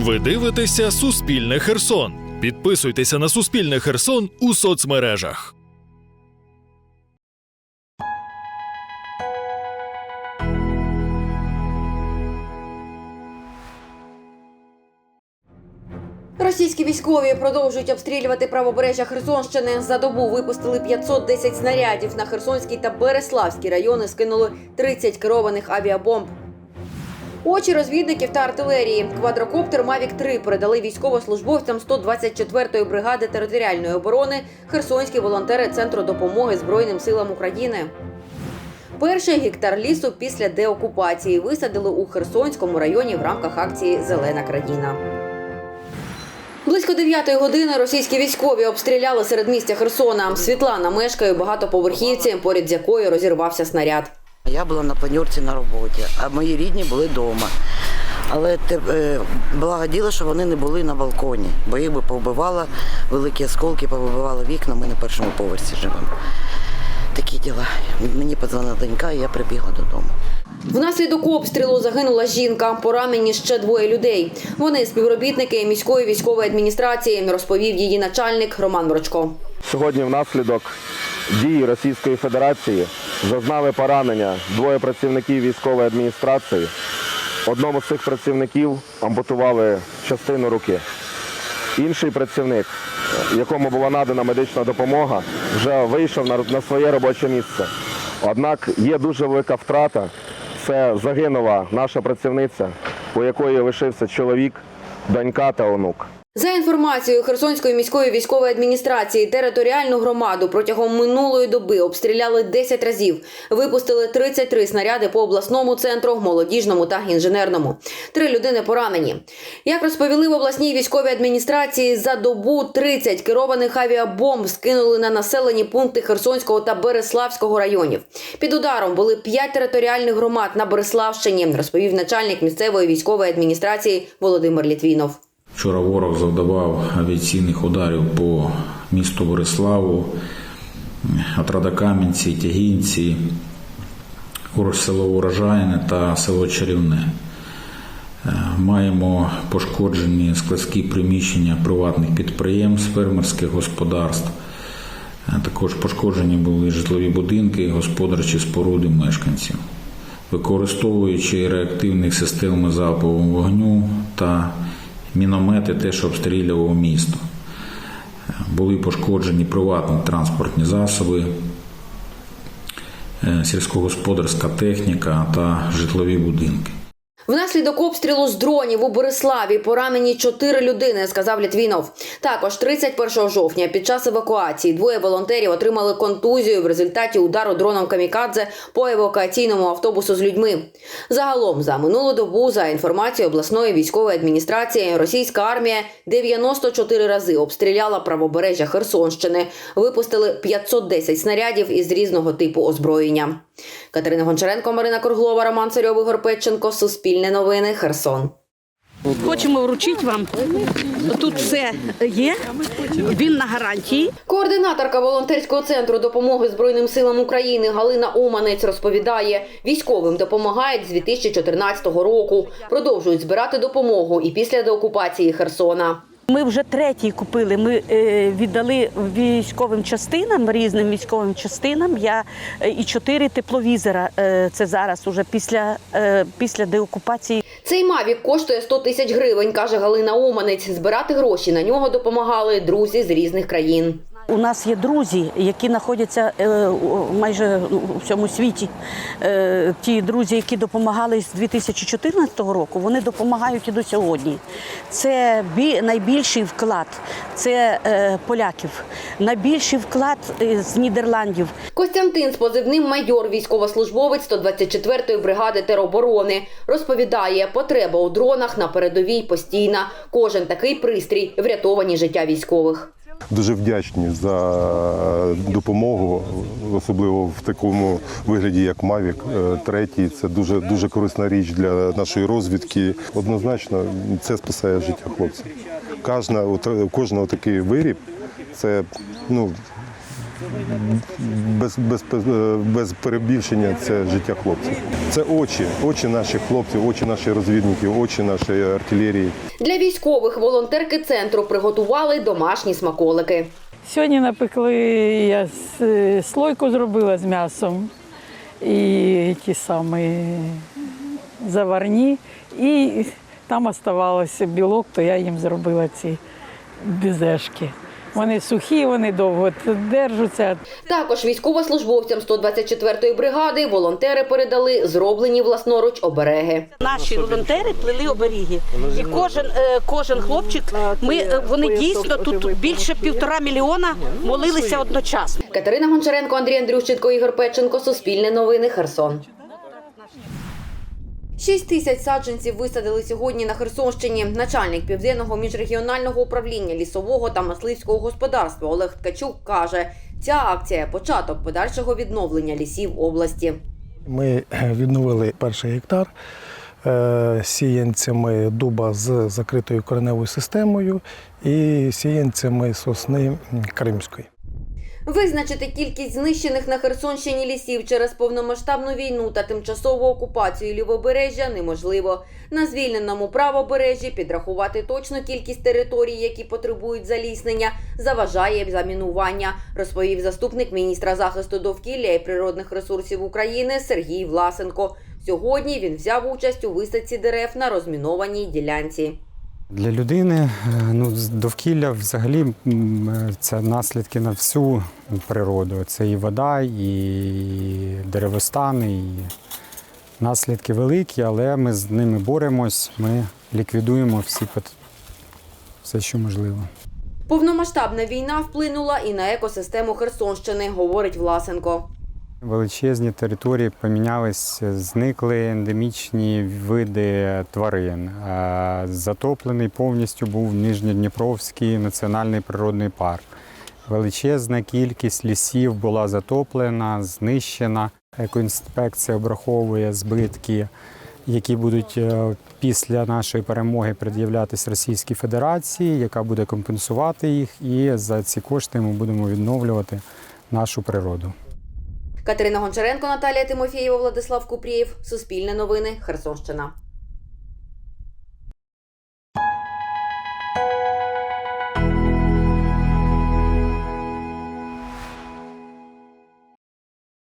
Ви дивитеся Суспільне Херсон. Підписуйтеся на Суспільне Херсон у соцмережах. Російські військові продовжують обстрілювати правобережжя Херсонщини. За добу випустили 510 снарядів. На Херсонський та Береславський райони скинули 30 керованих авіабомб. Очі розвідників та артилерії. Квадрокоптер Мавік 3 передали військовослужбовцям 124-ї бригади територіальної оборони Херсонські волонтери Центру допомоги Збройним силам України. Перший гектар лісу після деокупації висадили у Херсонському районі в рамках акції Зелена країна. Близько 9-ї години російські військові обстріляли середмістя Херсона. Світлана мешкає у багатоповерхівці, поряд з якою розірвався снаряд. Я була на планерці на роботі, а мої рідні були вдома. Але те, е, що вони не були на балконі, бо їх би повбивало, великі осколки повибивало вікна, ми на першому поверсі живемо. Такі діла. Мені подзвонила донька, і я прибігла додому. Внаслідок обстрілу загинула жінка, поранені ще двоє людей. Вони співробітники міської військової адміністрації, розповів її начальник Роман Мрочко. Сьогодні внаслідок дії Російської Федерації зазнали поранення двоє працівників військової адміністрації. Одному з цих працівників ампутували частину руки. Інший працівник, якому була надана медична допомога, вже вийшов на, своє робоче місце. Однак є дуже велика втрата. Це загинула наша працівниця, у якої лишився чоловік, донька та онук. За інформацією Херсонської міської військової адміністрації, територіальну громаду протягом минулої доби обстріляли 10 разів. Випустили 33 снаряди по обласному центру, молодіжному та інженерному. Три людини поранені. Як розповіли в обласній військовій адміністрації, за добу 30 керованих авіабомб скинули на населені пункти Херсонського та Береславського районів. Під ударом були 5 територіальних громад на Береславщині, розповів начальник місцевої військової адміністрації Володимир Літвінов. Вчора ворог завдавав авіаційних ударів по місту Бориславу, Отрадокам'янці, Тягінці, село Урожайне та село Чарівне. Е, Маємо пошкоджені складські приміщення приватних підприємств, фермерських господарств. Е, Також пошкоджені були житлові будинки, господарчі споруди мешканців. Використовуючи реактивних систем залпового вогню та міномети, теж обстрілював місто. Були пошкоджені приватні транспортні засоби, е, сільськогосподарська техніка та житлові будинки. Внаслідок обстрілу з дронів у Бориславі поранені чотири людини, сказав Літвінов. Також 31 жовтня під час евакуації двоє волонтерів отримали контузію в результаті удару дроном камікадзе по евакуаційному автобусу з людьми. Загалом за минулу добу, за інформацією обласної військової адміністрації, російська армія 94 рази обстріляла правобережжя Херсонщини. Випустили 510 снарядів із різного типу озброєння. Катерина Гончаренко, Марина Круглова, Роман Царьов, Ігор Петченко. Суспільне новини. Херсон. Хочемо вручити вам. Тут все є. Він на гарантії. Координаторка волонтерського центру допомоги Збройним силам України Галина Уманець розповідає, військовим допомагають з 2014 року. Продовжують збирати допомогу і після деокупації Херсона. Ми вже третій купили. Ми е, віддали військовим частинам, різним військовим частинам. Я е, і чотири тепловізора. Е, це зараз уже після, після деокупації. Цей мавік коштує 100 тисяч гривень, каже Галина Оманець. Збирати гроші на нього допомагали друзі з різних країн. У нас є друзі, які знаходяться е, майже у всьому світі. Е, Ті друзі, які допомагали з 2014 року, вони допомагають і до сьогодні. Це бі- найбільший вклад. Це е, поляків. Найбільший вклад з Нідерландів. Костянтин з позивним майор, військовослужбовець 124-ї бригади тероборони, розповідає, потреба у дронах на передовій постійна. Кожен такий пристрій врятовані життя військових. Дуже вдячні за допомогу, особливо в такому вигляді, як Мавік. Третій це дуже дуже корисна річ для нашої розвідки. Однозначно, це спасає життя хлопців. Кожна, кожного такий виріб це ну. Без, без, без, без перебільшення це життя хлопців. Це очі, очі наших хлопців, очі наших розвідників, очі нашої артилерії. Для військових волонтерки центру приготували домашні смаколики. Сьогодні напекли я слойку зробила з м'ясом і ті самі заварні. І там оставалося білок, то я їм зробила ці безешки. Вони сухі, вони довго держаться. Також військовослужбовцям 124-ї бригади волонтери передали зроблені власноруч обереги. Наші волонтери плели оберіги. І кожен, е, кожен хлопчик, ми, е, вони дійсно тут більше півтора мільйона молилися одночасно. Катерина Гончаренко, Андрій Андрющенко, Ігор Печенко, Суспільне новини, Херсон. Шість тисяч саджанців висадили сьогодні на Херсонщині. Начальник південного міжрегіонального управління лісового та мисливського господарства Олег Ткачук каже, ця акція початок подальшого відновлення лісів області. Ми відновили перший гектар е, сіянцями дуба з закритою кореневою системою і сіянцями сосни кримської. Визначити кількість знищених на Херсонщині лісів через повномасштабну війну та тимчасову окупацію лівобережжя неможливо. На звільненому правобережжі підрахувати точну кількість територій, які потребують заліснення, заважає замінування, розповів заступник міністра захисту довкілля і природних ресурсів України Сергій Власенко. Сьогодні він взяв участь у висадці дерев на розмінованій ділянці. Для людини е, ну, довкілля взагалі е, це наслідки на всю природу. Це і вода, і деревостани, і наслідки великі, але ми з ними боремось, ми ліквідуємо всі все, що можливо. Повномасштабна війна вплинула і на екосистему Херсонщини, говорить Власенко. Величезні території помінялись, зникли ендемічні види тварин. Затоплений повністю був Нижньодніпровський національний природний парк. Величезна кількість лісів була затоплена, знищена. Екоінспекція обраховує збитки, які будуть е, після нашої перемоги пред'являтись Російській Федерації, яка буде компенсувати їх. І за ці кошти ми будемо відновлювати нашу природу. Катерина Гончаренко, Наталія Тимофієва, Владислав Купрієв. Суспільне новини. Херсонщина.